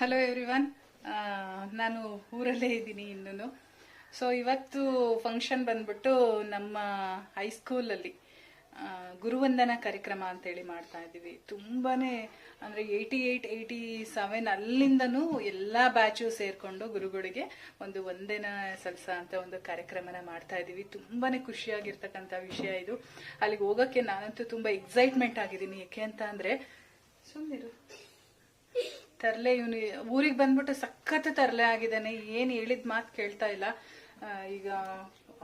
Hello everyone ನಾನು ಊರಲ್ಲೇ ಇದ್ದೀನಿ ಇನ್ನೂ ಸೊ ಇವತ್ತು ಫಂಕ್ಷನ್ ಬಂದ್ಬಿಟ್ಟು ನಮ್ಮ ಹೈಸ್ಕೂಲಲ್ಲಿ ಗುರುವಂದನ ಕಾರ್ಯಕ್ರಮ ಅಂತೇಳಿ ಮಾಡ್ತಾ ಇದ್ದೀವಿ. ತುಂಬಾನೇ, ಅಂದರೆ ಏಯ್ಟಿ ಏಯ್ಟ್ ಏಯ್ಟಿ ಸೆವೆನ್ ಅಲ್ಲಿಂದನೂ ಎಲ್ಲ ಬ್ಯಾಚು ಸೇರಿಕೊಂಡು ಗುರುಗಳಿಗೆ ಒಂದು ವಂದನ ಸಲ್ಸ ಅಂತ ಒಂದು ಕಾರ್ಯಕ್ರಮನ ಮಾಡ್ತಾ ಇದ್ದೀವಿ. ತುಂಬಾನೇ ಖುಷಿಯಾಗಿರ್ತಕ್ಕಂಥ ವಿಷಯ ಇದು. ಅಲ್ಲಿಗೆ ಹೋಗೋಕ್ಕೆ ನಾನಂತೂ ತುಂಬ ಎಕ್ಸೈಟ್ಮೆಂಟ್ ಆಗಿದ್ದೀನಿ. ಯಾಕೆ ಅಂತ ಅಂದರೆ ಸುಮ್ಮನಿರು ತರ್ಲೆ ಇವನು, ಊರಿಗೆ ಬಂದ್ಬಿಟ್ಟು ಸಖತ್ ತರಲೆ ಆಗಿದ್ದಾನೆ, ಏನು ಹೇಳಿದ ಮಾತು ಕೇಳ್ತಾ ಇಲ್ಲ. ಈಗ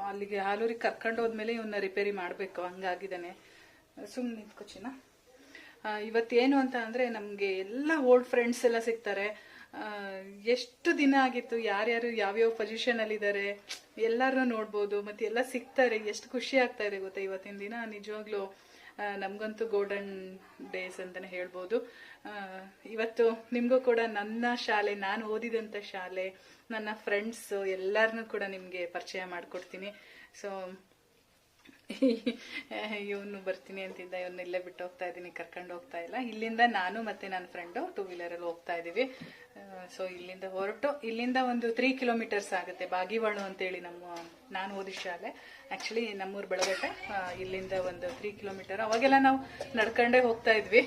ಅಲ್ಲಿಗೆ ಹಾಲೂರಿಗೆ ಕರ್ಕೊಂಡು ಹೋದ್ಮೇಲೆ ಇವನ್ನ ರಿಪೇರಿ ಮಾಡಬೇಕು, ಹಂಗಾಗಿದ್ದಾನೆ. ಸುಮ್ಮನೆ ನಿಂತ್ಕೊಚಿನ ಇವತ್ತೇನು ಅಂತ ಅಂದರೆ ನಮಗೆ ಎಲ್ಲ ಓಲ್ಡ್ ಫ್ರೆಂಡ್ಸ್ ಎಲ್ಲ ಸಿಗ್ತಾರೆ. ಎಷ್ಟು ದಿನ ಆಗಿತ್ತು, ಯಾರ್ಯಾರು ಯಾವ್ಯಾವ ಪೊಸಿಷನ್ ಅಲ್ಲಿ ಇದ್ದಾರೆ ಎಲ್ಲಾರು ನೋಡ್ಬೋದು, ಮತ್ತೆ ಎಲ್ಲ ಸಿಗ್ತಾರೆ, ಎಷ್ಟು ಖುಷಿ ಆಗ್ತಾ ಇದೆ ಗೊತ್ತಾ ಇವತ್ತಿನ ದಿನ? ನಿಜವಾಗ್ಲೂ ನಮಗಂತೂ ಗೋಲ್ಡನ್ ಡೇಸ್ ಅಂತಾನೆ ಹೇಳ್ಬೋದು. ಇವತ್ತು ನಿಮಗೂ ಕೂಡ ನನ್ನ ಶಾಲೆ, ನಾನು ಓದಿದಂಥ ಶಾಲೆ, ನನ್ನ ಫ್ರೆಂಡ್ಸ್ ಎಲ್ಲರನ್ನೂ ಕೂಡ ನಿಮಗೆ ಪರಿಚಯ ಮಾಡಿಕೊಡ್ತೀನಿ. ಸೊ ಇವನು ಬರ್ತೀನಿ ಅಂತಿದ್ದ, ಇವನ್ನ ಇಲ್ಲೇ ಬಿಟ್ಟು ಹೋಗ್ತಾ ಇದ್ದೀನಿ, ಕರ್ಕೊಂಡು ಹೋಗ್ತಾ ಇಲ್ಲ. ಇಲ್ಲಿಂದ ನಾನು ಮತ್ತೆ ನನ್ನ ಫ್ರೆಂಡು ಟೂ ವೀಲರಲ್ಲಿ ಹೋಗ್ತಾ ಇದ್ದೀವಿ. ಸೊ ಇಲ್ಲಿಂದ ಹೊರಟು, ಇಲ್ಲಿಂದ ಒಂದು ತ್ರೀ ಕಿಲೋಮೀಟರ್ಸ್ ಆಗುತ್ತೆ. ಬಾಗಿವಾಳು ಅಂತೇಳಿ ನಮ್ಮ, ನಾನು ಓದಿ ಶಾಲೆ. ಆ್ಯಕ್ಚುಲಿ ನಮ್ಮೂರು ಬೆಳಗಟ್ಟೆ ಇಲ್ಲಿಂದ ಒಂದು ತ್ರೀ ಕಿಲೋಮೀಟರ್ ಅವಾಗೆಲ್ಲ ನಾವು ನಡ್ಕೊಂಡೇ ಹೋಗ್ತಾ ಇದ್ವಿ.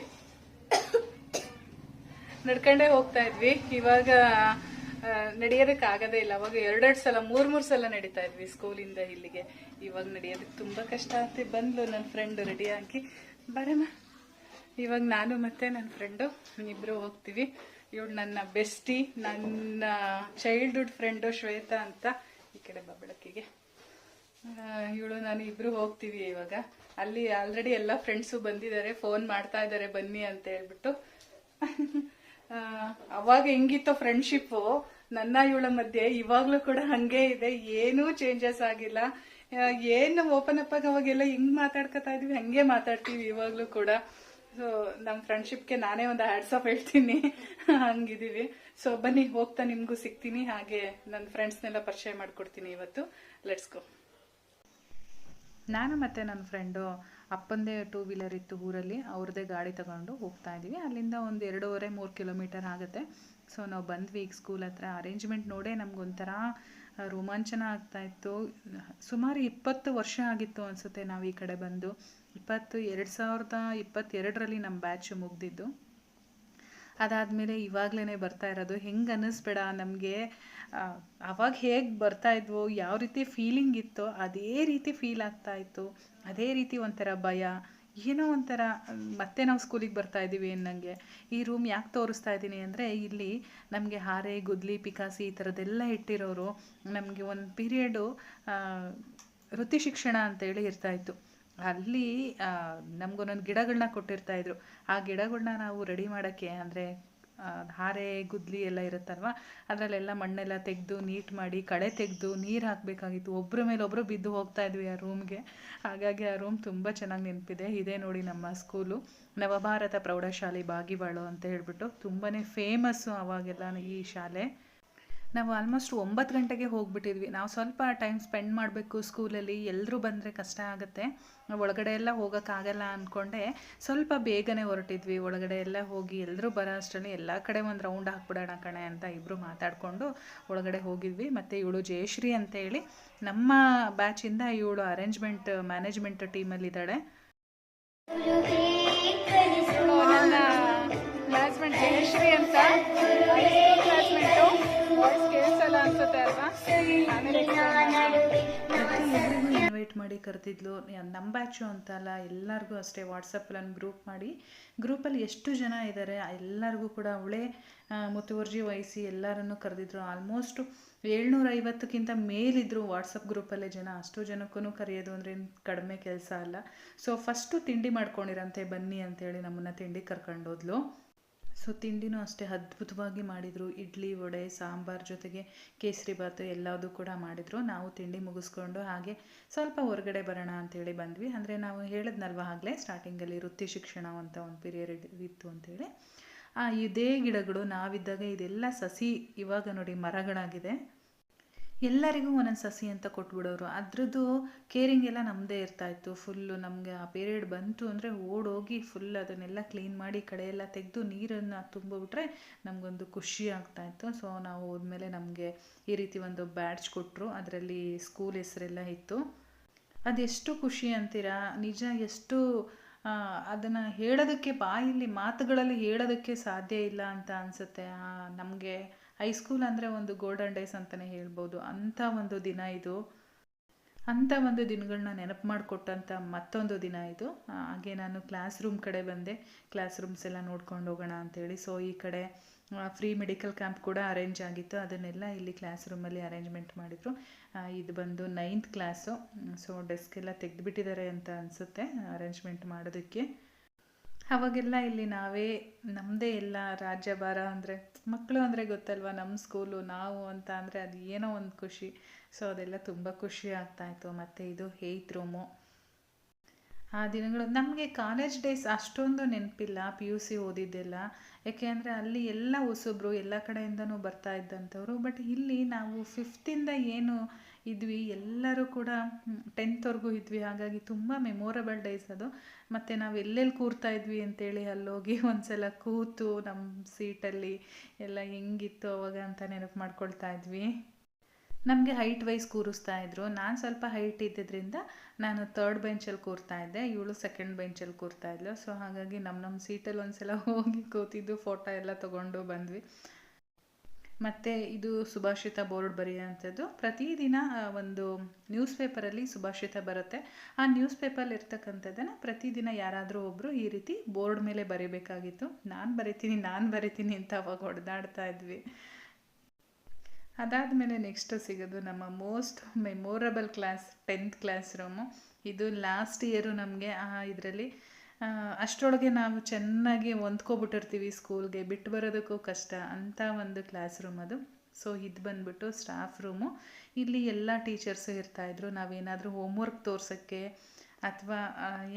ನಡ್ಕೊಂಡೇ ಹೋಗ್ತಾ ಇದ್ವಿ. ಇವಾಗ ನಡೆಯೋದಕ್ಕೆ ಆಗದೇ ಇಲ್ಲ. ಅವಾಗ ಎರಡೆರಡು ಸಲ, ಮೂರ್ ಮೂರ್ ಸಲ ನಡೀತಾ ಇದ್ವಿ ಸ್ಕೂಲಿಂದ ಇಲ್ಲಿಗೆ. ಇವಾಗ ನಡೆಯೋದಕ್ಕೆ ತುಂಬಾ ಕಷ್ಟ ಆಗ್ತಿ ಬಂದ್ಲು ನನ್ನ ಫ್ರೆಂಡ್ ರೆಡಿ ಆಗಿ. ಬರಮ್ಮ. ಇವಾಗ ನಾನು ಮತ್ತೆ ನನ್ನ ಫ್ರೆಂಡು ಇಬ್ರು ಹೋಗ್ತೀವಿ. ಇವಳು ನನ್ನ ಬೆಸ್ಟಿ ನನ್ನ ಚೈಲ್ಡ್ಹುಡ್ ಫ್ರೆಂಡು ಶ್ವೇತಾ ಅಂತ ಈ ಕಡೆ ಬಾ ಬೆಳಕಿಗೆ ಇವಳು ನಾನು ಇಬ್ರು ಹೋಗ್ತೀವಿ ಇವಾಗ. ಅಲ್ಲಿ ಆಲ್ರೆಡಿ ಎಲ್ಲ ಫ್ರೆಂಡ್ಸು ಬಂದಿದ್ದಾರೆ ಫೋನ್ ಮಾಡ್ತಾ ಇದ್ದಾರೆ, ಬನ್ನಿ ಅಂತ ಹೇಳ್ಬಿಟ್ಟು. ಅವಾಗ ಹೆಂಗಿತ್ತೋ ಫ್ರೆಂಡ್ಶಿಪ್ ನನ್ನ ಇವಳ ಮಧ್ಯೆ ಇವಾಗ್ಲೂ ಕೂಡ ಹಂಗೆ ಇದೆ, ಏನೂ ಚೇಂಜಸ್ ಆಗಿಲ್ಲ. ಏನು ಓಪನ್ ಅಪ್ ಆಗಿ ಅವಾಗೆಲ್ಲ ಹಿಂಗ್ ಮಾತಾಡ್ಕೊತಾ ಇದೀವಿ, ಹಂಗೆ ಮಾತಾಡ್ತೀವಿ ಇವಾಗ್ಲೂ ಕೂಡ. ಸೊ ನಮ್ಮ ಫ್ರೆಂಡ್ಶಿಪ್ಗೆ ನಾನೇ ಒಂದು ಹ್ಯಾಡ್ಸ್ ಆಫ್ ಹೇಳ್ತೀನಿ. ಹಂಗಿದೀವಿ. ಸೊ ಬನ್ನಿ, ಹೋಗ್ತಾ ನಿಮ್ಗೂ ಸಿಗ್ತೀನಿ. ಹಾಗೆ ನನ್ನ ಫ್ರೆಂಡ್ಸ್ನೆಲ್ಲ ಪರಿಚಯ ಮಾಡ್ಕೊಡ್ತೀನಿ ಇವತ್ತು. ಲೆಟ್ಸ್ ಗೋ ನಾನು ಮತ್ತೆ ನನ್ನ ಫ್ರೆಂಡು ಅಪ್ಪಂದೇ ಟೂ ವೀಲರ್ ಇತ್ತು ಊರಲ್ಲಿ. ಅವ್ರದ್ದೇ ಗಾಡಿ ತಗೊಂಡು ಹೋಗ್ತಾ ಇದ್ದೀವಿ ಅಲ್ಲಿಂದ ಒಂದು ಎರಡೂವರೆ, ಮೂರು ಕಿಲೋಮೀಟರ್ ಆಗುತ್ತೆ. ಸೊ ನಾವು ಬಂದ್ವಿ ಈಗ ಸ್ಕೂಲ್ ಹತ್ರ. ಅರೇಂಜ್ಮೆಂಟ್ ನೋಡೇ ನಮ್ಗೆ ಒಂಥರ ರೋಮಾಂಚನ ಆಗ್ತಾ ಇತ್ತು. ಸುಮಾರು ಇಪ್ಪತ್ತು ವರ್ಷ ಆಗಿತ್ತು ಅನಿಸುತ್ತೆ ನಾವು ಈ ಕಡೆ ಬಂದು. ಇಪ್ಪತ್ತು, ಎರಡು ಸಾವಿರದ ಇಪ್ಪತ್ತೆರಡರಲ್ಲಿ ನಮ್ಮ ಬ್ಯಾಚ್ ಮುಗ್ದಿದ್ದು. ಅದಾದಮೇಲೆ ಇವಾಗ್ಲೇ ಬರ್ತಾ ಇರೋದು. ಹೆಂಗೆ ಅನ್ನಿಸ್ಬೇಡ, ನಮಗೆ ಅವಾಗ ಹೇಗೆ ಬರ್ತಾ ಇದ್ವೋ, ಯಾವ ರೀತಿ ಫೀಲಿಂಗ್ ಇತ್ತೋ, ಅದೇ ರೀತಿ ಫೀಲ್ ಆಗ್ತಾ ಇತ್ತು. ಅದೇ ರೀತಿ ಒಂಥರ ಭಯ. ಏನೋ ಒಂಥರ, ಮತ್ತೆ ನಾವು ಸ್ಕೂಲಿಗೆ ಬರ್ತಾ ಇದ್ದೀವಿ ಅನ್ನಂಗೆ. ಈ ರೂಮ್ ಯಾಕೆ ತೋರಿಸ್ತಾ ಇದ್ದೀನಿ ಅಂದರೆ, ಇಲ್ಲಿ ನಮಗೆ ಹಾರೆ, ಗುದ್ಲಿ, ಪಿಕಾಸಿ ಈ ಥರದ್ದೆಲ್ಲ ಇಟ್ಟಿರೋರು ನಮಗೆ ಒಂದು ಪೀರಿಯಡು ವೃತ್ತಿ ಶಿಕ್ಷಣ ಅಂತೇಳಿ ಇರ್ತಾ ಇತ್ತು. ಅಲ್ಲಿ ನಮ್ಗೊಂದೊಂದು ಗಿಡಗಳನ್ನ ಕೊಟ್ಟಿರ್ತಾ ಇದ್ರು. ಆ ಗಿಡಗಳನ್ನ ನಾವು ರೆಡಿ ಮಾಡೋಕ್ಕೆ ಅಂದರೆ ಹಾರೆ ಗುದ್ಲಿ ಎಲ್ಲ ಇರುತ್ತಲ್ವ? ಅದರಲ್ಲೆಲ್ಲ ಮಣ್ಣೆಲ್ಲ ತೆಗೆದು, ನೀಟ್ ಮಾಡಿ, ಕಳೆ ತೆಗೆದು, ನೀರು ಹಾಕಬೇಕಾಗಿತ್ತು. ಒಬ್ಬರ ಮೇಲೆ ಒಬ್ಬರು ಬಿದ್ದು ಹೋಗ್ತಾ ಇದ್ವಿ ಆ ರೂಮ್ಗೆ ಹಾಗಾಗಿ ಆ ರೂಮ್ ತುಂಬ ಚೆನ್ನಾಗಿ ನೆನಪಿದೆ. ಇದೇ ನೋಡಿ ನಮ್ಮ ಸ್ಕೂಲು ನವಭಾರತ ಪ್ರೌಢಶಾಲೆ ಬಾಗಿವಾಳು ಅಂತ ಹೇಳಿಬಿಟ್ಟು ತುಂಬಾ ಫೇಮಸ್ಸು ಆವಾಗೆಲ್ಲ ಈ ಶಾಲೆ. ನಾವು ಆಲ್ಮೋಸ್ಟ್ ಒಂಬತ್ತು ಗಂಟೆಗೆ ಹೋಗಿಬಿಟ್ಟಿದ್ವಿ. ನಾವು ಸ್ವಲ್ಪ ಟೈಮ್ ಸ್ಪೆಂಡ್ ಮಾಡಬೇಕು ಸ್ಕೂಲಲ್ಲಿ ಎಲ್ಲರೂ ಬಂದರೆ ಕಷ್ಟ ಆಗುತ್ತೆ. ಒಳಗಡೆ ಎಲ್ಲ ಹೋಗೋಕ್ಕಾಗಲ್ಲ ಅಂದ್ಕೊಂಡೆ ಸ್ವಲ್ಪ ಬೇಗನೆ ಹೊರಟಿದ್ವಿ. ಒಳಗಡೆ ಎಲ್ಲ ಹೋಗಿ ಎಲ್ಲರೂ ಬರೋ ಅಷ್ಟರಲ್ಲಿ ಎಲ್ಲ ಕಡೆ ಒಂದು ರೌಂಡ್ ಹಾಕ್ಬಿಡೋಣ ಕಣೆ ಅಂತ ಇಬ್ಬರು ಮಾತಾಡಿಕೊಂಡು ಒಳಗಡೆ ಹೋಗಿದ್ವಿ. ಮತ್ತು ಇವಳು ಜಯಶ್ರೀ ಅಂತೇಳಿ ನಮ್ಮ ಬ್ಯಾಚಿಂದ ಇವಳು ಅರೇಂಜ್ಮೆಂಟ್ ಮ್ಯಾನೇಜ್ಮೆಂಟ್ ಟೀಮಲ್ಲಿದ್ದಾಳೆ ಜಯಶ್ರೀ ಅಂತ. ಇನ್ವೈಟ್ ಮಾಡಿ ಕರೆದಿದ್ಲು. ನಮ್ಮ ಬ್ಯಾಚು ಅಂತಲ್ಲ ಎಲ್ಲರಿಗೂ ಅಷ್ಟೇ ವಾಟ್ಸಪ್ಪಲ್ಲಿ ಗ್ರೂಪ್ ಮಾಡಿ. ಗ್ರೂಪಲ್ಲಿ ಎಷ್ಟು ಜನ ಇದ್ದಾರೆ ಎಲ್ಲರಿಗೂ ಕೂಡ ಅವಳೇ ಮುತುವರ್ಜಿ ವಹಿಸಿ ಎಲ್ಲರನ್ನು ಕರೆದಿದ್ರು. ಆಲ್ಮೋಸ್ಟ್ ಏಳ್ನೂರೈವತ್ತಕ್ಕಿಂತ ಮೇಲಿದ್ರು ವಾಟ್ಸಪ್ ಗ್ರೂಪಲ್ಲೇ ಜನ. ಅಷ್ಟು ಜನಕ್ಕೂ ಕರೆಯೋದು ಅಂದರೆ ಕಡಿಮೆ ಕೆಲಸ ಅಲ್ಲ. ಸೊ ಫಸ್ಟು ತಿಂಡಿ ಮಾಡ್ಕೊಂಡಿರಂತೆ ಬನ್ನಿ ಅಂತೇಳಿ ನಮ್ಮನ್ನು ತಿಂಡಿ ಕರ್ಕೊಂಡೋದ್ಲು. ಸೊ, ತಿಂಡಿನೂ ಅಷ್ಟೇ ಅದ್ಭುತವಾಗಿ ಮಾಡಿದರು. ಇಡ್ಲಿ, ವಡೆ, ಸಾಂಬಾರ್ ಜೊತೆಗೆ ಕೇಸರಿ ಬಾತು ಎಲ್ಲದೂ ಕೂಡ ಮಾಡಿದರು. ನಾವು ತಿಂಡಿ ಮುಗಿಸ್ಕೊಂಡು ಹಾಗೆ ಸ್ವಲ್ಪ ಹೊರಗಡೆ ಬರೋಣ ಅಂತೇಳಿ ಬಂದ್ವಿ. ಅಂದರೆ ನಾವು ಹೇಳಿದ್ನಲ್ವ ಆಗಲೇ ಸ್ಟಾರ್ಟಿಂಗಲ್ಲಿ ವೃತ್ತಿ ಶಿಕ್ಷಣ ಅಂತ ಒಂದು ಪೀರಿಯಡ್ ಇತ್ತು ಅಂತೇಳಿ. ಆ, ಇದೇ ಗಿಡಗಳು ನಾವಿದ್ದಾಗ ಇದೆಲ್ಲ ಸಸಿ ಇವಾಗ ನೋಡಿ ಮರಗಳಾಗಿದೆ. ಎಲ್ಲರಿಗೂ ಒಂದೊಂದು ಸಸಿ ಅಂತ ಕೊಟ್ಬಿಡೋರು. ಅದ್ರದ್ದು ಕೇರಿಂಗ್ ಎಲ್ಲ ನಮ್ಮದೇ ಇರ್ತಾಯಿತ್ತು. ಫುಲ್ಲು ನಮಗೆ ಆ ಪೀರಿಯಡ್ ಬಂತು ಅಂದರೆ ಓಡೋಗಿ ಫುಲ್ ಅದನ್ನೆಲ್ಲ ಕ್ಲೀನ್ ಮಾಡಿ ಕಡೆಯೆಲ್ಲ ತೆಗೆದು ನೀರನ್ನು ತುಂಬಿಬಿಟ್ರೆ ನಮಗೊಂದು ಖುಷಿ ಆಗ್ತಾಯಿತ್ತು. ಸೊ ನಾವು ಹೋದ್ಮೇಲೆ ನಮಗೆ ಈ ರೀತಿ ಒಂದು ಬ್ಯಾಡ್ಜ್ ಕೊಟ್ಟರು ಅದರಲ್ಲಿ ಸ್ಕೂಲ್ ಹೆಸರೆಲ್ಲ ಇತ್ತು. ಅದೆಷ್ಟು ಖುಷಿ ಅಂತೀರಾ? ನಿಜ ಎಷ್ಟು ಅದನ್ನು ಹೇಳೋದಕ್ಕೆ ಬಾಯಲ್ಲಿ ಮಾತುಗಳಲ್ಲಿ ಹೇಳೋದಕ್ಕೆ ಸಾಧ್ಯ ಇಲ್ಲ ಅಂತ ಅನಿಸುತ್ತೆ. ನಮಗೆ ಹೈಸ್ಕೂಲ್ ಅಂದರೆ ಒಂದು ಗೋಲ್ಡನ್ ಡೇಸ್ ಅಂತಲೇ ಹೇಳ್ಬೋದು. ಅಂಥ ಒಂದು ದಿನ ಇದು. ಅಂಥ ಒಂದು ದಿನಗಳನ್ನ ನೆನಪು ಮಾಡಿಕೊಟ್ಟಂಥ ಮತ್ತೊಂದು ದಿನ ಇದು. ಹಾಗೆ ನಾನು ಕ್ಲಾಸ್ ರೂಮ್ ಕಡೆ ಬಂದೆ. ಕ್ಲಾಸ್ ರೂಮ್ಸ್ ಎಲ್ಲ ನೋಡ್ಕೊಂಡು ಹೋಗೋಣ ಅಂಥೇಳಿ ಸೊ ಈ ಕಡೆ ಫ್ರೀ ಮೆಡಿಕಲ್ ಕ್ಯಾಂಪ್ ಕೂಡ ಅರೇಂಜ್ ಆಗಿತ್ತು. ಅದನ್ನೆಲ್ಲ ಇಲ್ಲಿ ಕ್ಲಾಸ್ ರೂಮಲ್ಲಿ ಅರೇಂಜ್ಮೆಂಟ್ ಮಾಡಿದರು. ಇದು ಬಂದು ನೈನ್ತ್ ಕ್ಲಾಸು ಸೊ ಡೆಸ್ಕ್ ಎಲ್ಲ ತೆಗೆದುಬಿಟ್ಟಿದ್ದಾರೆ ಅಂತ ಅನಿಸುತ್ತೆ ಅರೇಂಜ್ಮೆಂಟ್ ಮಾಡೋದಕ್ಕೆ. ಅವಾಗೆಲ್ಲ ಇಲ್ಲಿ ನಾವೇ ನಮ್ಮದೇ ಎಲ್ಲ ರಾಜ್ಯಭಾರ ಅಂದರೆ ಮಕ್ಕಳು ಅಂದರೆ ಗೊತ್ತಲ್ವ ನಮ್ಮ ಸ್ಕೂಲು ನಾವು ಅಂತ ಅಂದರೆ ಅದು ಏನೋ ಒಂದು ಖುಷಿ. ಸೊ ಅದೆಲ್ಲ ತುಂಬ ಖುಷಿ ಆಗ್ತಾಯಿತ್ತು ಮತ್ತು ಇದು ಏಯ್ತ್ ರೂಮು ಆ ದಿನಗಳು, ನಮಗೆ ಕಾಲೇಜ್ ಡೇಸ್ ಅಷ್ಟೊಂದು ನೆನಪಿಲ್ಲ ಪಿ ಯು ಸಿ ಓದಿದ್ದೆಲ್ಲ. ಯಾಕೆ ಅಂದರೆ ಅಲ್ಲಿ ಎಲ್ಲ ಹೊಸಬ್ರು, ಎಲ್ಲ ಕಡೆಯಿಂದನೂ ಬರ್ತಾ ಇದ್ದಂಥವ್ರು. ಬಟ್ ಇಲ್ಲಿ ನಾವು ಫಿಫ್ತಿಂದ ಏನು ಇದ್ವಿ. ಎಲ್ಲರೂ ಕೂಡ ಟೆಂತ್ವರೆಗೂ ಇದ್ವಿ. ಹಾಗಾಗಿ ತುಂಬ ಮೆಮೊರಬಲ್ ಡೇಸ್ ಅದು. ಮತ್ತು ನಾವು ಎಲ್ಲೆಲ್ಲಿ ಕೂರ್ತಾ ಇದ್ವಿ ಅಂತೇಳಿ ಅಲ್ಲೋಗಿ ಒಂದು ಸಲ ಕೂತು ನಮ್ಮ ಸೀಟಲ್ಲಿ ಎಲ್ಲ ಹೆಂಗಿತ್ತು ಅವಾಗ ಅಂತ ನೆನಪು ಮಾಡ್ಕೊಳ್ತಾ ಇದ್ವಿ. ನಮಗೆ ಹೈಟ್ ವೈಸ್ ಕೂರಿಸ್ತಾ ಇದ್ರು. ನಾನು ಸ್ವಲ್ಪ ಹೈಟ್ ಇದ್ದಿದ್ದರಿಂದ ನಾನು ತರ್ಡ್ ಬೆಂಚಲ್ಲಿ ಕೂರ್ತಾ ಇದ್ದೆ. ಇವಳು ಸೆಕೆಂಡ್ ಬೆಂಚಲ್ಲಿ ಕೂರ್ತಾ ಇದ್ಲು. ಸೊ ಹಾಗಾಗಿ ನಮ್ಮ ನಮ್ಮ ಸೀಟಲ್ಲಿ ಒಂದು ಸಲ ಹೋಗಿ ಕೂತಿದ್ದು ಫೋಟೋ ಎಲ್ಲ ತೊಗೊಂಡು ಬಂದ್ವಿ. ಮತ್ತು ಇದು ಸುಭಾಷಿತ ಬೋರ್ಡ್ ಬರೆಯುವಂಥದ್ದು. ಪ್ರತಿದಿನ ಒಂದು ನ್ಯೂಸ್ ಪೇಪರಲ್ಲಿ ಸುಭಾಷಿತ ಬರುತ್ತೆ. ಆ ನ್ಯೂಸ್ ಪೇಪರಲ್ಲಿ ಇರ್ತಕ್ಕಂಥದ್ದನ್ನು ಪ್ರತಿದಿನ ಯಾರಾದರೂ ಒಬ್ಬರು ಈ ರೀತಿ ಬೋರ್ಡ್ ಮೇಲೆ ಬರೀಬೇಕಾಗಿತ್ತು. ನಾನು ಬರಿತೀನಿ ನಾನು ಬರಿತೀನಿ ಅಂತ ಅವಾಗ ಹೊಡೆದಾಡ್ತಾ ಇದ್ವಿ. ಅದಾದಮೇಲೆ ನೆಕ್ಸ್ಟ್ ಸಿಗೋದು ನಮ್ಮ most memorable class, tenth class room. ಇದು ಲಾಸ್ಟ್ ಇಯರು ನಮಗೆ ಇದರಲ್ಲಿ ಅಷ್ಟರೊಳಗೆ ನಾವು ಚೆನ್ನಾಗಿ ಹೊಂದ್ಕೊಬಿಟ್ಟಿರ್ತೀವಿ ಸ್ಕೂಲ್ಗೆ ಬಿಟ್ಟು ಬರೋದಕ್ಕೂ ಕಷ್ಟ ಅಂತ ಒಂದು ಕ್ಲಾಸ್ ರೂಮ್ ಅದು. ಸೊ ಇದು ಬಂದ್ಬಿಟ್ಟು ಸ್ಟಾಫ್ ರೂಮು ಇಲ್ಲಿ ಎಲ್ಲ ಟೀಚರ್ಸು ಇರ್ತಾಯಿದ್ರು ನಾವೇನಾದರೂ ಹೋಮ್ವರ್ಕ್ ತೋರ್ಸೋಕ್ಕೆ ಅಥವಾ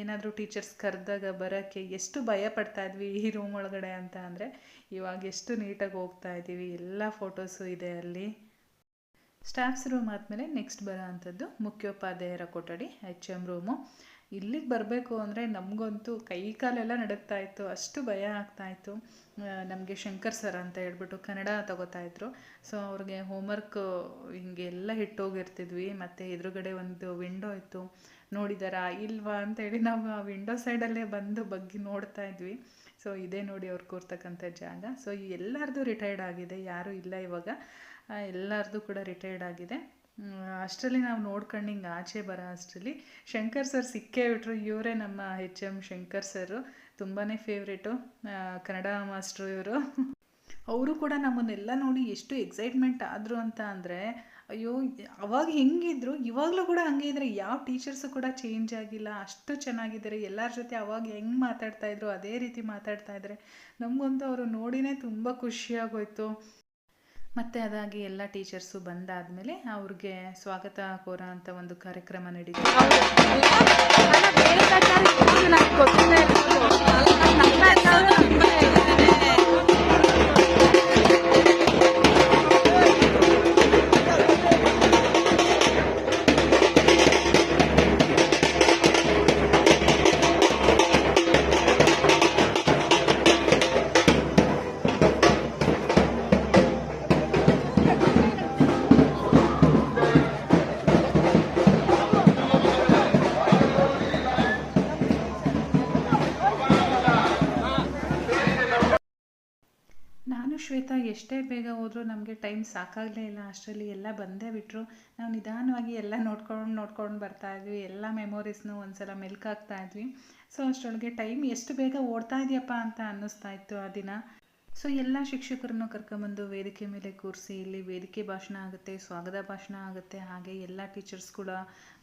ಏನಾದರೂ ಟೀಚರ್ಸ್ ಕರೆದಾಗ ಬರೋಕ್ಕೆ ಎಷ್ಟು ಭಯ ಪಡ್ತಾಯಿದ್ವಿ ಈ ರೂಮ್ ಒಳಗಡೆ ಅಂತ ಅಂದರೆ, ಇವಾಗ ಎಷ್ಟು ನೀಟಾಗಿ ಹೋಗ್ತಾ ಇದ್ದೀವಿ. ಎಲ್ಲ ಫೋಟೋಸು ಇದೆ ಅಲ್ಲಿ. ಸ್ಟಾಫ್ಸ್ ರೂಮ್ ಆದಮೇಲೆ ನೆಕ್ಸ್ಟ್ ಬರೋ ಅಂಥದ್ದು ಮುಖ್ಯೋಪಾಧ್ಯಾಯರ ಕೊಠಡಿ ಎಚ್ ಎಂ ರೂಮು ಇಲ್ಲಿಗೆ ಬರಬೇಕು ಅಂದರೆ ನಮಗಂತೂ ಕೈ ಕಾಲೆಲ್ಲ ನಡುಗ್ತಾ ಇತ್ತು, ಅಷ್ಟು ಭಯ ಆಗ್ತಾಯಿತ್ತು ನಮಗೆ ಶಂಕರ್ ಸರ್ ಅಂತ ಹೇಳ್ಬಿಟ್ಟು ಕನ್ನಡ ತಗೋತಾಯಿದ್ರು ಸೊ ಅವ್ರಿಗೆ ಹೋಮ್ವರ್ಕ್ ಹಿಂಗೆ ಎಲ್ಲ ಇಟ್ಟೋಗಿರ್ತಿದ್ವಿ ಮತ್ತು ಎದುರುಗಡೆ ಒಂದು ವಿಂಡೋ ಇತ್ತು. ನೋಡಿದಾರಾ, ಇಲ್ವಾ ಅಂತೇಳಿ ನಾವು ಆ ವಿಂಡೋ ಸೈಡಲ್ಲೇ ಬಂದು ಬಗ್ಗಿ ನೋಡ್ತಾ ಇದ್ವಿ. ಸೊ ಇದೇ ನೋಡಿ ಅವ್ರು ಕೂರ್ತಕ್ಕಂಥ ಜಾಗ. ಸೊ ಎಲ್ಲರದು ರಿಟೈರ್ಡ್ ಆಗಿದೆ, ಯಾರೂ ಇಲ್ಲ ಇವಾಗ. ಎಲ್ಲರದು ಕೂಡ ರಿಟೈರ್ಡ್ ಆಗಿದೆ. ಅಷ್ಟರಲ್ಲಿ ನಾವು ನೋಡ್ಕೊಂಡು ಹಿಂಗೆ ಆಚೆ ಬರೋ ಅಷ್ಟರಲ್ಲಿ. ಶಂಕರ್ ಸರ್ ಸಿಕ್ಕೇ ಬಿಟ್ರು. ಇವರೇ ನಮ್ಮ ಹೆಚ್ ಎಂ ಶಂಕರ್ ಸರು. ತುಂಬಾ ಫೇವ್ರೇಟು ಕನ್ನಡ ಮಾಸ್ಟ್ರು ಇವರು. ಅವರು ಕೂಡ ನಮ್ಮನ್ನೆಲ್ಲ ನೋಡಿ ಎಷ್ಟು ಎಕ್ಸೈಟ್ಮೆಂಟ್ ಆದರು ಅಂತ ಅಂದರೆ, ಅಯ್ಯೋ, ಅವಾಗ ಹೆಂಗಿದ್ರು? ಇವಾಗಲೂ ಕೂಡ ಹಂಗೆ ಇದ್ರೆ ಯಾವ ಟೀಚರ್ಸು ಕೂಡ ಚೇಂಜ್ ಆಗಿಲ್ಲ. ಅಷ್ಟು ಚೆನ್ನಾಗಿದ್ದಾರೆ. ಎಲ್ಲರ ಜೊತೆ ಅವಾಗ ಹೆಂಗೆ ಮಾತಾಡ್ತಾಯಿದ್ರು ಅದೇ ರೀತಿ ಮಾತಾಡ್ತಾ ಇದ್ದಾರೆ ನಮಗಂತೂ ಅವರು ನೋಡಿನೇ ತುಂಬ ಖುಷಿಯಾಗೋಯ್ತು ಮತ್ತು ಅದಾಗಿ ಎಲ್ಲ ಟೀಚರ್ಸು ಬಂದಾದಮೇಲೆ ಅವ್ರಿಗೆ ಸ್ವಾಗತ ಕೋರ ಅಂತ ಒಂದು ಕಾರ್ಯಕ್ರಮ ನಡೀತು. ನಾನು ಶ್ವೇತಾ ಎಷ್ಟೇ ಬೇಗ ಹೋದರೂ ನಮಗೆ ಟೈಮ್ ಸಾಕಾಗಲೇ ಇಲ್ಲ. ಅಷ್ಟರಲ್ಲಿ ಎಲ್ಲ ಬಂದೇ ಬಿಟ್ಟರು ನಾವು ನಿಧಾನವಾಗಿ ಎಲ್ಲ ನೋಡ್ಕೊಂಡು ನೋಡ್ಕೊಂಡು ಬರ್ತಾ ಇದ್ವಿ. ಎಲ್ಲ ಮೆಮೊರೀಸ್ನೂ ಒಂದು ಸಲ ಇದ್ವಿ. ಸೊ, ಅಷ್ಟರೊಳಗೆ ಟೈಮ್ ಎಷ್ಟು ಬೇಗ ಓಡ್ತಾ ಇದೆಯಪ್ಪ ಅಂತ ಅನ್ನಿಸ್ತಾ ಇತ್ತು ಆ ದಿನ. ಸೊ, ಎಲ್ಲ ಶಿಕ್ಷಕರನ್ನು ಕರ್ಕೊಂಬಂದು ವೇದಿಕೆ ಮೇಲೆ ಕೂರಿಸಿ, ಇಲ್ಲಿ ವೇದಿಕೆ ಭಾಷಣ ಆಗುತ್ತೆ, ಸ್ವಾಗತ ಭಾಷಣ ಆಗುತ್ತೆ. ಹಾಗೆ ಎಲ್ಲ ಟೀಚರ್ಸ್ ಕೂಡ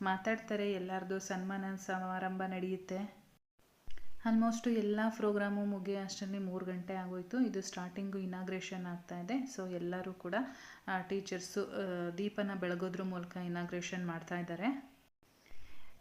ಮಾತಾಡ್ತಾರೆ. ಎಲ್ಲರದು ಸನ್ಮಾನ ಸಮಾರಂಭ ನಡೆಯುತ್ತೆ. ಆಲ್ಮೋಸ್ಟು ಎಲ್ಲ ಪ್ರೋಗ್ರಾಮು ಮುಗಿಯೋ ಅಷ್ಟರಲ್ಲಿ ಮೂರು ಗಂಟೆ ಆಗೋಯಿತು. ಇದು ಸ್ಟಾರ್ಟಿಂಗು ಇನಾಗ್ರೇಷನ್ ಆಗ್ತಾ ಇದೆ. ಸೊ ಎಲ್ಲರೂ ಕೂಡ ಟೀಚರ್ಸು ದೀಪನ ಬೆಳಗೋದ್ರ ಮೂಲಕ ಇನಾಗ್ರೇಷನ್ ಮಾಡ್ತಾ ಇದ್ದಾರೆ.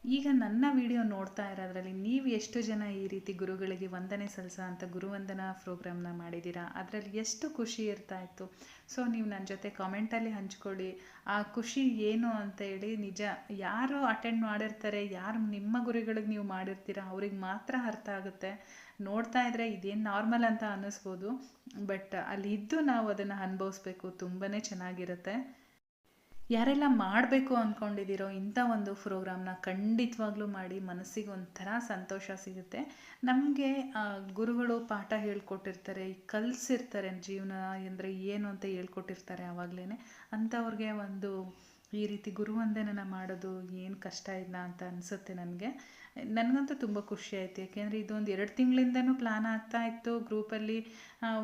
ಈಗ ನನ್ನ ವಿಡಿಯೋ ನೋಡ್ತಾ ಇರೋದ್ರಲ್ಲಿ ನೀವು ಎಷ್ಟು ಜನ ಈ ರೀತಿ ಗುರುಗಳಿಗೆ ವಂದನೆ ಸಲ್ಲಿಸ ಅಂತ ಗುರುವಂದನಾ ಪ್ರೋಗ್ರಾಮ್ನ ಮಾಡಿದ್ದೀರಾ? ಅದರಲ್ಲಿ ಎಷ್ಟು ಖುಷಿ ಇರ್ತಾ ಇತ್ತು? ಸೊ ನೀವು ನನ್ನ ಜೊತೆ ಕಾಮೆಂಟಲ್ಲಿ ಹಂಚ್ಕೊಳ್ಳಿ. ಆ ಖುಷಿ ಏನು ಅಂತ ಹೇಳಿ ನಿಜ, ಯಾರು ಅಟೆಂಡ್ ಮಾಡಿರ್ತಾರೆ, ಯಾರು ನಿಮ್ಮ ಗುರುಗಳಿಗೆ ನೀವು ಮಾಡಿರ್ತೀರ ಅವ್ರಿಗೆ ಮಾತ್ರ ಅರ್ಥ ಆಗುತ್ತೆ. ನೋಡ್ತಾ ಇದ್ರೆ ಇದೇನು ನಾರ್ಮಲ್ ಅಂತ ಅನ್ನಿಸ್ಬೋದು. ಬಟ್ ಅಲ್ಲಿ ಇದ್ದು ನಾವು ಅದನ್ನು ಅನುಭವಿಸ್ಬೇಕು. ತುಂಬಾ ಚೆನ್ನಾಗಿರುತ್ತೆ. ಯಾರೆಲ್ಲ ಮಾಡಬೇಕು ಅಂದ್ಕೊಂಡಿದ್ದೀರೋ ಇಂಥ ಒಂದು ಪ್ರೋಗ್ರಾಮ್ನ ಖಂಡಿತವಾಗ್ಲೂ ಮಾಡಿ ಮನಸ್ಸಿಗೆ ಒಂಥರ ಸಂತೋಷ ಸಿಗುತ್ತೆ. ನಮಗೆ ಗುರುಗಳು ಪಾಠ ಹೇಳ್ಕೊಟ್ಟಿರ್ತಾರೆ, ಕಲಿಸಿರ್ತಾರೆ ಜೀವನ ಅಂದರೆ ಏನು ಅಂತ ಹೇಳ್ಕೊಟ್ಟಿರ್ತಾರೆ ಆವಾಗಲೇ ಅಂಥವ್ರಿಗೆ ಒಂದು ಈ ರೀತಿ ಗುರುವಂದನೆನ ಮಾಡೋದು ಏನು ಕಷ್ಟ ಇಲ್ಲ ಅಂತ ಅನಿಸುತ್ತೆ ನನಗೆ. ನನಗಂತೂ ತುಂಬ ಖುಷಿ ಆಯಿತು. ಯಾಕೆಂದರೆ ಇದೊಂದು ಎರಡು ತಿಂಗಳಿಂದನೂ ಪ್ಲ್ಯಾನ್ ಆಗ್ತಾ ಇತ್ತು. ಗ್ರೂಪಲ್ಲಿ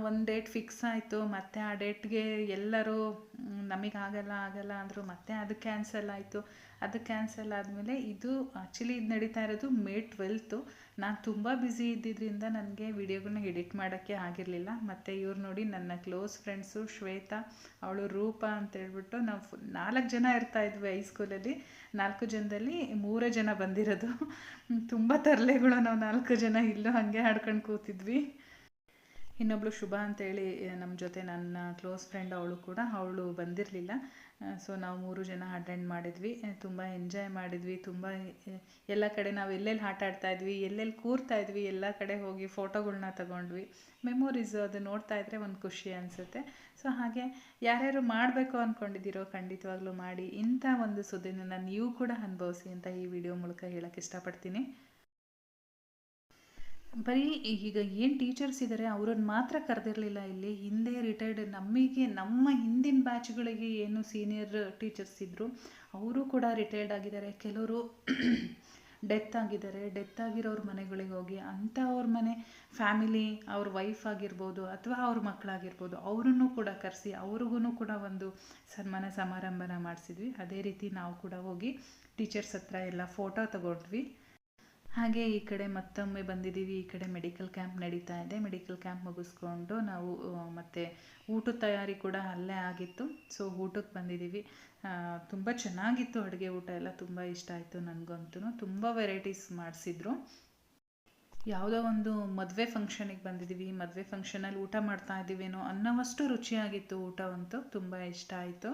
ಒಂದು ಡೇಟ್ ಫಿಕ್ಸ್ ಆಯಿತು. ಮತ್ತು ಆ ಡೇಟ್ಗೆ ಎಲ್ಲರೂ ನಮಗೆ ಆಗಲ್ಲ ಆಗಲ್ಲ ಅಂದರು. ಮತ್ತೆ ಅದು ಕ್ಯಾನ್ಸಲ್ ಆಯಿತು. ಅದು ಕ್ಯಾನ್ಸಲ್ ಆದಮೇಲೆ ಇದು ಆ್ಯಕ್ಚುಲಿ ಇದು ನಡೀತಾ ಇರೋದು ಮೇ ಟ್ವೆಲ್ತು ನಾನು ತುಂಬ ಬ್ಯುಸಿ ಇದ್ದಿದ್ದರಿಂದ ನನಗೆ ವಿಡಿಯೋಗಳನ್ನ ಎಡಿಟ್ ಮಾಡೋಕ್ಕೆ ಆಗಿರಲಿಲ್ಲ. ಮತ್ತು ಇವ್ರು ನೋಡಿ ನನ್ನ ಕ್ಲೋಸ್ ಫ್ರೆಂಡ್ಸು ಶ್ವೇತಾ, ಅವಳು ರೂಪ ಅಂತ ಹೇಳ್ಬಿಟ್ಟು ನಾವು ನಾಲ್ಕು ಜನ ಇರ್ತಾ ಇದ್ವಿ ಹೈಸ್ಕೂಲಲ್ಲಿ ನಾಲ್ಕು ಜನದಲ್ಲಿ ಮೂರೇ ಜನ ಬಂದಿರೋದು. ತುಂಬ ತರಲೆಗಳು ನಾವು ನಾಲ್ಕು ಜನ ಇಲ್ಲೂ ಹಾಗೆ ಆಡ್ಕೊಂಡು ಕೂತಿದ್ವಿ. ಇನ್ನೊಬ್ಳು ಶುಭ ಅಂತೇಳಿ ನಮ್ಮ ಜೊತೆ ನನ್ನ ಕ್ಲೋಸ್ ಫ್ರೆಂಡ್ ಅವಳು ಕೂಡ, ಅವಳು ಬಂದಿರಲಿಲ್ಲ. ಸೊ ನಾವು ಮೂರು ಜನ ಅಟೆಂಡ್ ಮಾಡಿದ್ವಿ. ತುಂಬ ಎಂಜಾಯ್ ಮಾಡಿದ್ವಿ. ತುಂಬ ಎಲ್ಲ ಕಡೆ ನಾವು ಎಲ್ಲೆಲ್ಲಿ ಆಟ ಆಡ್ತಾ ಇದ್ವಿ, ಎಲ್ಲೆಲ್ಲಿ ಕೂರ್ತಾ ಇದ್ವಿ, ಎಲ್ಲ ಕಡೆ ಹೋಗಿ ಫೋಟೋಗಳ್ನ ತಗೊಂಡ್ವಿ. ಮೆಮೊರೀಸ್ ಅದು ನೋಡ್ತಾ ಇದ್ದರೆ ಒಂದು ಖುಷಿ ಅನಿಸುತ್ತೆ. ಸೊ ಹಾಗೆ ಯಾರ್ಯಾರು ಮಾಡಬೇಕು ಅಂದ್ಕೊಂಡಿದ್ದೀರೋ ಖಂಡಿತವಾಗ್ಲೂ ಮಾಡಿ. ಇಂಥ ಒಂದು ಸುದ್ದಿನ ನೀವು ಕೂಡ ಅನುಭವಿಸಿ ಅಂತ ಈ ವಿಡಿಯೋ ಮೂಲಕ ಹೇಳೋಕ್ಕೆ ಇಷ್ಟಪಡ್ತೀನಿ. ಬರೀ ಈಗ ಏನು ಟೀಚರ್ಸ್ ಇದ್ದಾರೆ ಅವ್ರನ್ನ ಮಾತ್ರ ಕರೆದಿರಲಿಲ್ಲ ಇಲ್ಲಿ. ಹಿಂದೆ ರಿಟೈರ್ಡ್ ನಮಗೆ ನಮ್ಮ ಹಿಂದಿನ ಬ್ಯಾಚ್ಗಳಿಗೆ ಏನು ಸೀನಿಯರ್ ಟೀಚರ್ಸ್ ಇದ್ದರು ಅವರು ಕೂಡ ರಿಟೈರ್ಡ್ ಆಗಿದ್ದಾರೆ. ಕೆಲವರು ಡೆತ್ ಆಗಿದ್ದಾರೆ. ಡೆತ್ ಆಗಿರೋರ ಮನೆಗಳಿಗೆ ಹೋಗಿ ಅಂಥ ಅವ್ರ ಮನೆ ಫ್ಯಾಮಿಲಿ ಅವ್ರ ವೈಫ್ ಆಗಿರ್ಬೋದು ಅಥವಾ ಅವ್ರ ಮಕ್ಕಳಾಗಿರ್ಬೋದು ಅವರನ್ನು ಕೂಡ ಕರೆಸಿ ಅವ್ರಿಗೂ ಕೂಡ ಒಂದು ಸನ್ಮಾನ ಸಮಾರಂಭನ ಮಾಡಿಸಿದ್ವಿ. ಅದೇ ರೀತಿ ನಾವು ಕೂಡ ಹೋಗಿ ಟೀಚರ್ಸ್ ಹತ್ರ ಎಲ್ಲ ಫೋಟೋ ತಗೊಂಡ್ವಿ. ಹಾಗೆ ಈ ಕಡೆ ಮತ್ತೊಮ್ಮೆ ಬಂದಿದ್ದೀವಿ. ಈ ಕಡೆ ಮೆಡಿಕಲ್ ಕ್ಯಾಂಪ್ ನಡೀತಾ ಇದೆ. ಮೆಡಿಕಲ್ ಕ್ಯಾಂಪ್ ಮುಗಿಸ್ಕೊಂಡು ನಾವು ಮತ್ತು ಊಟದ ತಯಾರಿ ಕೂಡ ಅಲ್ಲೇ ಆಗಿತ್ತು. ಸೊ ಊಟಕ್ಕೆ ಬಂದಿದ್ದೀವಿ. ತುಂಬ ಚೆನ್ನಾಗಿತ್ತು ಅಡುಗೆ ಊಟ. ಎಲ್ಲ ತುಂಬ ಇಷ್ಟ ಆಯಿತು ನನಗಂತೂ. ತುಂಬ ವೆರೈಟೀಸ್ ಮಾಡಿಸಿದ್ರು. ಯಾವುದೋ ಒಂದು ಮದುವೆ ಫಂಕ್ಷನಿಗೆ ಬಂದಿದ್ದೀವಿ. ಮದುವೆ ಫಂಕ್ಷನಲ್ಲಿ ಊಟ ಮಾಡ್ತಾ ಇದ್ದೀವೇನೋ ಅನ್ನೋವಷ್ಟು ರುಚಿಯಾಗಿತ್ತು ಊಟವಂತೂ ತುಂಬ ಇಷ್ಟ ಆಯಿತು.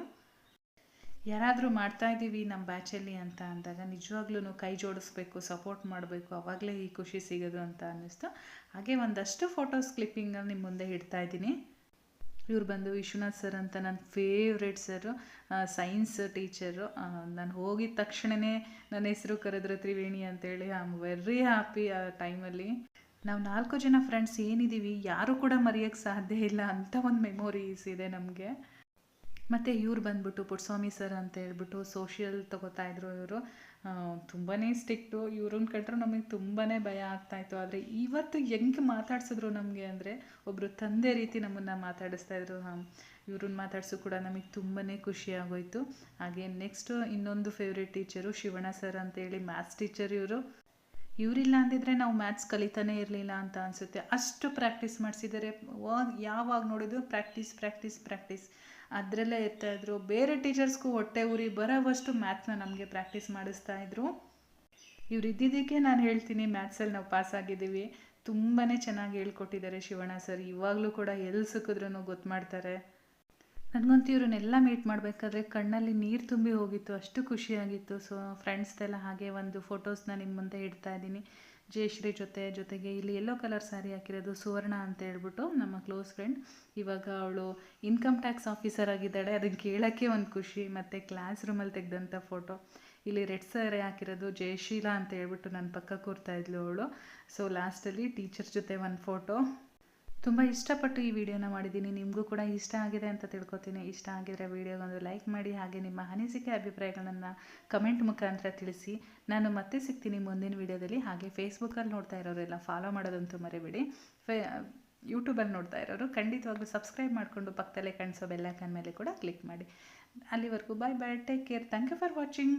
ಯಾರಾದರೂ ಮಾಡ್ತಾ ಇದ್ದೀವಿ ನಮ್ಮ ಬ್ಯಾಚಲ್ಲಿ ಅಂತ ಅಂದಾಗ ನಿಜವಾಗ್ಲೂ ಕೈ ಜೋಡಿಸ್ಬೇಕು, ಸಪೋರ್ಟ್ ಮಾಡಬೇಕು, ಅವಾಗಲೇ ಈ ಖುಷಿ ಸಿಗೋದು ಅಂತ ಅನ್ನಿಸ್ತು. ಹಾಗೆ ಒಂದಷ್ಟು ಫೋಟೋಸ್, ಕ್ಲಿಪ್ಪಿಂಗಲ್ಲಿ ನಿಮ್ಮ ಮುಂದೆ ಇಡ್ತಾ ಇದ್ದೀನಿ. ಇವ್ರು ಬಂದು ವಿಶ್ವನಾಥ್ ಸರ್ ಅಂತ ನನ್ನ ಫೇವ್ರೆಟ್ ಸರು ಸೈನ್ಸ್ ಟೀಚರು ನಾನು ಹೋಗಿದ ತಕ್ಷಣವೇ ನನ್ನ ಹೆಸರು ಕರೆದ್ರೆ ತ್ರಿವೇಣಿ ಅಂತೇಳಿ. ಐ ಆಮ್ ವೆರಿ ಹ್ಯಾಪಿ ಆ ಟೈಮಲ್ಲಿ ನಾವು ನಾಲ್ಕು ಜನ ಫ್ರೆಂಡ್ಸ್ ಏನಿದ್ದೀವಿ ಯಾರೂ ಕೂಡ ಮರೆಯೋಕ್ಕೆ ಸಾಧ್ಯ ಇಲ್ಲ ಅಂತ ಒಂದು ಮೆಮೊರೀಸ್ ಇದೆ ನಮಗೆ. ಮತ್ತು ಇವ್ರು ಬಂದ್ಬಿಟ್ಟು ಪುಟ್ಸ್ವಾಮಿ ಸರ್ ಅಂತ ಹೇಳ್ಬಿಟ್ಟು ಸೋಷಿಯಲ್ ತಗೋತಾ ಇದ್ರು ಇವರು. ತುಂಬಾ ಸ್ಟಿಕ್ಟು ಇವ್ರನ್ನ ಕಂಡ್ರೆ ನಮಗೆ ತುಂಬಾ ಭಯ ಆಗ್ತಾಯಿತ್ತು ಆದರೆ ಇವತ್ತು ಹೆಂಗೆ ಮಾತಾಡ್ಸಿದ್ರು ನಮಗೆ ಅಂದರೆ ಒಬ್ಬರು ತಂದೆ ರೀತಿ ನಮ್ಮನ್ನು ಮಾತಾಡಿಸ್ತಾ ಇದ್ರು. ಇವ್ರನ್ನ ಮಾತಾಡಿಸು ಕೂಡ ನಮಗೆ ತುಂಬಾ ಖುಷಿ ಆಗೋಯಿತು. ಹಾಗೆ ನೆಕ್ಸ್ಟು ಇನ್ನೊಂದು ಫೇವ್ರೆಟ್ ಟೀಚರು ಶಿವಣ್ಣ ಸರ್ ಅಂತೇಳಿ ಮ್ಯಾಥ್ಸ್ ಟೀಚರ್ ಇವರು. ಇವರಿಲ್ಲ ಅಂದಿದ್ರೆ ನಾವು ಮ್ಯಾಥ್ಸ್ ಕಲಿತಾನೆ ಇರಲಿಲ್ಲ ಅಂತ ಅನಿಸುತ್ತೆ. ಅಷ್ಟು ಪ್ರಾಕ್ಟೀಸ್ ಮಾಡಿಸಿದ್ದಾರೆ ಯಾವಾಗ ನೋಡಿದ್ರು ಪ್ರಾಕ್ಟೀಸ್ ಪ್ರಾಕ್ಟೀಸ್ ಪ್ರಾಕ್ಟೀಸ್ ಅದರಲ್ಲೇ ಇರ್ತಾಯಿದ್ರು ಬೇರೆ ಟೀಚರ್ಸ್ಗೂ ಹೊಟ್ಟೆ ಉರಿ ಬರೋವಷ್ಟು ಮ್ಯಾಥ್ನ ನಮಗೆ ಪ್ರಾಕ್ಟೀಸ್ ಮಾಡಿಸ್ತಾ ಇದ್ರು. ಇವ್ರು ಇದ್ದಿದ್ದಕ್ಕೆ ನಾನು ಹೇಳ್ತೀನಿ ಮ್ಯಾಥ್ಸಲ್ಲಿ ನಾವು ಪಾಸ್ ಆಗಿದ್ದೀವಿ. ತುಂಬಾ ಚೆನ್ನಾಗಿ ಹೇಳ್ಕೊಟ್ಟಿದ್ದಾರೆ ಶಿವಣ್ಣ ಸರ್. ಇವಾಗಲೂ ಕೂಡ ಎಲ್ಲಿ ಸಿಕ್ಕಿದ್ರೂ ಗೊತ್ತು ಮಾಡ್ತಾರೆ. ನನಗಂತೂ ಇವ್ರನ್ನೆಲ್ಲ ಮೀಟ್ ಮಾಡಬೇಕಾದ್ರೆ ಕಣ್ಣಲ್ಲಿ ನೀರು ತುಂಬಿ ಹೋಗಿತ್ತು. ಅಷ್ಟು ಖುಷಿಯಾಗಿತ್ತು. ಸೊ ಫ್ರೆಂಡ್ಸ್ದೆಲ್ಲ ಹಾಗೆ ಒಂದು ಫೋಟೋಸ್ನ ನಿಮ್ಮ ಮುಂದೆ ಇಡ್ತಾ ಇದ್ದೀನಿ. ಜಯಶ್ರೀ ಜೊತೆ, ಜೊತೆಗೆ ಇಲ್ಲಿ ಎಲ್ಲೋ ಕಲರ್ ಸ್ಯಾರಿ ಹಾಕಿರೋದು ಸುವರ್ಣ ಅಂತ ಹೇಳ್ಬಿಟ್ಟು ನಮ್ಮ ಕ್ಲೋಸ್ ಫ್ರೆಂಡ್ ಇವಾಗ ಅವಳು ಇನ್ಕಮ್ ಟ್ಯಾಕ್ಸ್ ಆಫೀಸರ್ ಆಗಿದ್ದಾಳೆ ಅದನ್ನು ಕೇಳೋಕ್ಕೆ ಒಂದು ಖುಷಿ. ಮತ್ತು ಕ್ಲಾಸ್ ರೂಮಲ್ಲಿ ತೆಗೆದಂಥ ಫೋಟೋ ಇಲ್ಲಿ ರೆಡ್ ಸ್ಯಾರಿ ಹಾಕಿರೋದು ಜಯಶೀಲಾ ಅಂತ ಹೇಳ್ಬಿಟ್ಟು ನನ್ನ ಪಕ್ಕ ಕೂರ್ತಾ ಇದ್ಲು ಅವಳು. ಸೊ ಲಾಸ್ಟಲ್ಲಿ ಟೀಚರ್ ಜೊತೆ ಒಂದು ಫೋಟೋ ತುಂಬ ಇಷ್ಟಪಟ್ಟು ಈ ವಿಡಿಯೋನ ಮಾಡಿದ್ದೀನಿ. ನಿಮಗೂ ಕೂಡ ಇಷ್ಟ ಆಗಿದೆ ಅಂತ ತಿಳ್ಕೊತೀನಿ. ಇಷ್ಟ ಆಗಿದ್ರೆ ವಿಡಿಯೋಗೊಂದು ಲೈಕ್ ಮಾಡಿ ಹಾಗೆ ನಿಮ್ಮ ಅನಿಸಿಕೆ ಅಭಿಪ್ರಾಯಗಳನ್ನು ಕಮೆಂಟ್ ಮುಖಾಂತರ ತಿಳಿಸಿ. ನಾನು ಮತ್ತೆ ಸಿಗ್ತೀನಿ ಮುಂದಿನ ವಿಡಿಯೋದಲ್ಲಿ. ಹಾಗೆ ಫೇಸ್ಬುಕ್ಕಲ್ಲಿ ನೋಡ್ತಾ ಇರೋರೆಲ್ಲ ಫಾಲೋ ಮಾಡೋದಂತೂ ಮರಿಬೇಡಿ. ಫೇ, ಯೂಟ್ಯೂಬಲ್ಲಿ ನೋಡ್ತಾ ಇರೋರು ಖಂಡಿತವಾಗ್ಲೂ ಸಬ್ಸ್ಕ್ರೈಬ್ ಮಾಡಿಕೊಂಡು ಪಕ್ಕದಲ್ಲೇ ಕಾಣಿಸೋ ಬೆಲ್ಲೈಕನ್ ಮೇಲೆ ಕೂಡ ಕ್ಲಿಕ್ ಮಾಡಿ. ಅಲ್ಲಿವರೆಗೂ bye bye take care thank you for watching